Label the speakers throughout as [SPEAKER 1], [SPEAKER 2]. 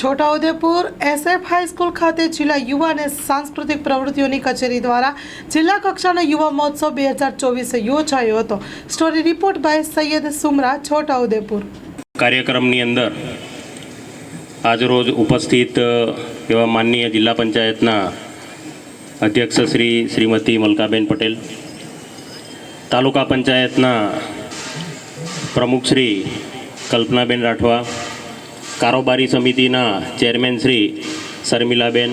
[SPEAKER 1] Chhota Udepur SF high school ખાતે જિલ્લા યુવા અને સાંસ્કૃતિક પ્રવૃત્તિઓની કચેરી દ્વારા જિલ્લા કક્ષાનો યુવા મહોત્સવ બે હજાર ચોવીસે યોજાયો હતો. Story report by Saiyed Sumra Chhota Udepur.
[SPEAKER 2] કાર્યક્રમની અંદર આજરોજ ઉપસ્થિત એવા માનનીય જિલ્લા પંચાયતના અધ્યક્ષ શ્રી શ્રીમતી મલકાબેન પટેલ, તાલુકા પંચાયતના પ્રમુખ શ્રી કલ્પનાબેન રાઠવા કારોબારી સમિતિના chairman Shri Sharmilaben,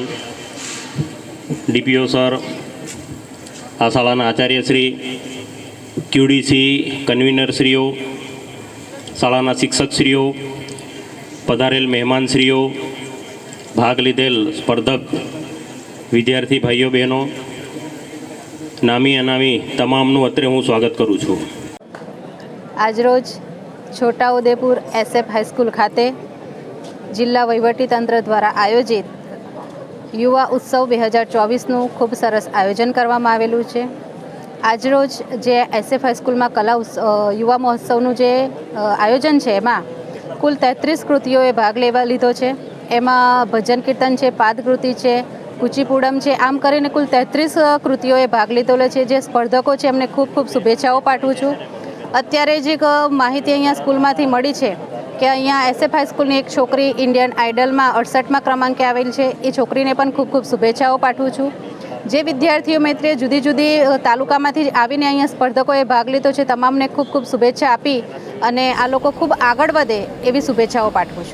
[SPEAKER 2] DPO sir, આ શાળાના આચાર્યશ્રી ક્યુડીસી કન્વીનરશ્રીઓ શાળાના શિક્ષકશ્રીઓ પધારેલ મહેમાનશ્રીઓ ભાગ લીધેલ સ્પર્ધક વિદ્યાર્થી ભાઈઓ બહેનો, નામી અનામી તમામનું અત્રે હું સ્વાગત કરું છું.
[SPEAKER 3] આજરોજ છોટાઉદેપુર એસએફ હાઈસ્કૂલ ખાતે જિલ્લા વહીવટીતંત્ર દ્વારા આયોજિત યુવા ઉત્સવ બે હજાર ચોવીસનું ખૂબ સરસ આયોજન કરવામાં આવેલું છે. આજરોજ જે એસએફ હાઈસ્કૂલમાં કલા યુવા મહોત્સવનું જે આયોજન છે, એમાં કુલ તેત્રીસ કૃતિઓએ ભાગ લેવા લીધો છે. એમાં ભજન કીર્તન છે, પાદકૃતિ છે, કુચીપુડમ છે, આમ કરીને કુલ તેત્રીસ કૃતિઓએ ભાગ લીધેલો છે, જે સ્પર્ધકો છે, એમને ખૂબ ખૂબ શુભેચ્છાઓ પાઠવું છું. અત્યારે જે માહિતી અહીંયા સ્કૂલમાંથી મળી છે કે અહીંયા એસએફ હાઈસ્કૂલની એક છોકરી ઇન્ડિયન આઇડલમાં અડસઠમાં ક્રમાંકે આવેલ છે. એ છોકરીને પણ ખૂબ ખૂબ શુભેચ્છાઓ પાઠવું છું. જે વિદ્યાર્થીઓ મૈત્રીએ જુદી જુદી તાલુકામાંથી આવીને અહીંયા સ્પર્ધકોએ ભાગ લીધો છે, તમામને ખૂબ ખૂબ શુભેચ્છા આપી અને આ લોકો ખૂબ આગળ વધે એવી શુભેચ્છાઓ પાઠવું છું.